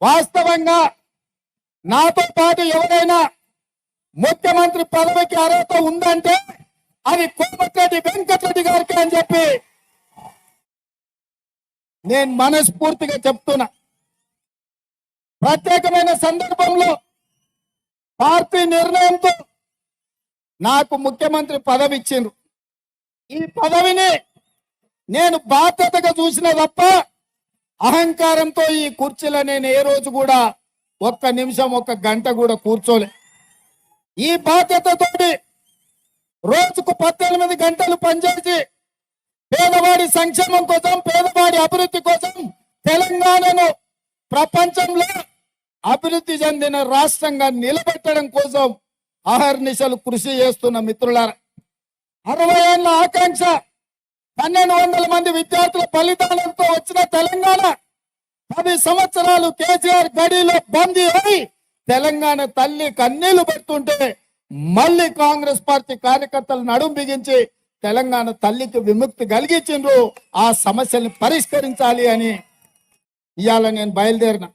వాస్తవంగా నాతో పాటు ఎవరైనా ముఖ్యమంత్రి పదవికి అర్హత ఉందంటే అది కోమటిరెడ్డి వెంకటరెడ్డి గారికి అని చెప్పి నేను మనస్ఫూర్తిగా చెప్తున్నా. ప్రత్యేకమైన సందర్భంలో పార్టీ నిర్ణయంతో నాకు ముఖ్యమంత్రి పదవి ఇచ్చిండ్రు. ఈ పదవిని నేను బాధ్యతగా చూసిన తప్ప అహంకారంతో ఈ కుర్చీలో నేను ఏ రోజు కూడా ఒక్క నిమిషం ఒక్క గంట కూడా కూర్చోలే. ఈ బాధ్యతతోటి రోజుకు పద్దెనిమిది గంటలు పనిచేసి పేదవాడి సంక్షేమం కోసం పేదవాడి అభివృద్ధి కోసం తెలంగాణను ప్రపంచంలో అభివృద్ధి చెందిన రాష్ట్రంగా నిలబెట్టడం కోసం అహర్నిశలు కృషి చేస్తున్న మిత్రులారా అరవై ఏళ్ళ ఆకాంక్ష పన్నెండు వందల మంది విద్యార్థుల ఫలితాలతో వచ్చిన తెలంగాణ పది సంవత్సరాలు కేసీఆర్ గడిలో బందీ అయి తెలంగాణ తల్లి కన్నీళ్ళు పెడుతుంటే మళ్ళీ కాంగ్రెస్ పార్టీ కార్యకర్తలు నడుం బిగించి తెలంగాణ తల్లికి విముక్తి కలిగించిండ్రు. ఆ సమస్యల్ని పరిష్కరించాలి అని ఇవాళ నేను బయలుదేరిన.